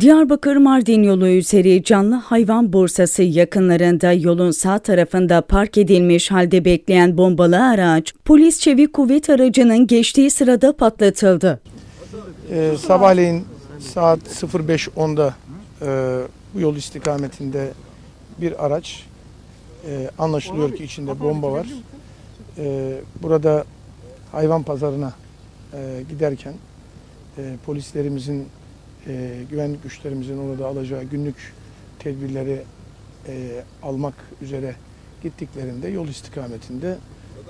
Diyarbakır Mardin yolu üzeri canlı hayvan borsası yakınlarında yolun sağ tarafında park edilmiş halde bekleyen bombalı araç polis çevik kuvvet aracının geçtiği sırada patlatıldı. Ee, sabahleyin saat 05.10'da e, bu yol istikametinde bir araç e, anlaşılıyor ki içinde bomba var. E, burada hayvan pazarına e, giderken e, polislerimizin e, güvenlik güçlerimizin orada alacağı günlük tedbirleri e, almak üzere gittiklerinde yol istikametinde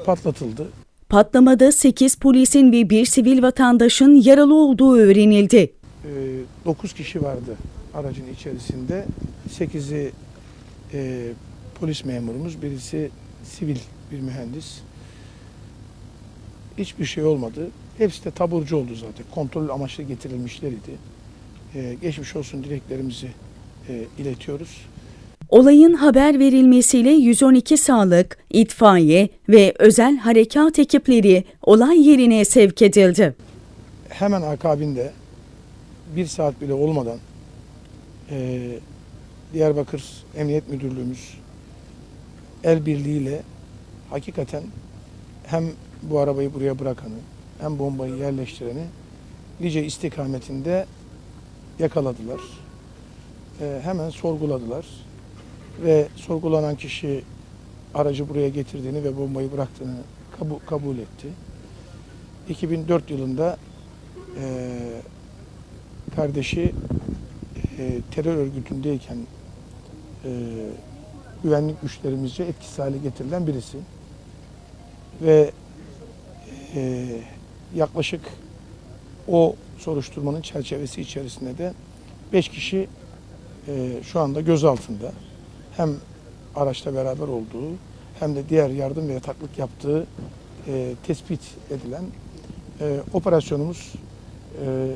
patlatıldı. Patlamada 8 polisin ve bir sivil vatandaşın yaralı olduğu öğrenildi. 9 kişi vardı aracın içerisinde. 8'i e, polis memurumuz, birisi sivil bir mühendis. Hiçbir şey olmadı. Hepsi de taburcu oldu zaten. Kontrol amaçlı getirilmişleriydi. E, geçmiş olsun dileklerimizi e, iletiyoruz. Olayın haber verilmesiyle 112 sağlık, itfaiye ve özel harekat ekipleri olay yerine sevk edildi. Hemen akabinde bir saat bile olmadan e, Diyarbakır Emniyet Müdürlüğümüz el birliğiyle hakikaten hem bu arabayı buraya bırakanı hem bombayı yerleştireni Lice istikametinde yakaladılar. E, hemen sorguladılar ve sorgulanan kişi aracı buraya getirdiğini ve bombayı bıraktığını kabul, kabul etti. 2004 yılında e, kardeşi e, terör örgütündeyken e, güvenlik güçlerimizce etkisiz hale getirilen birisi. Ve e, yaklaşık o soruşturmanın çerçevesi içerisinde de 5 kişi e, şu anda gözaltında. Hem araçla beraber olduğu hem de diğer yardım ve yataklık yaptığı e, tespit edilen e, operasyonumuz e,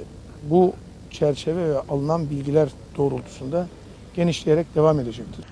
bu çerçeve ve alınan bilgiler doğrultusunda genişleyerek devam edecektir.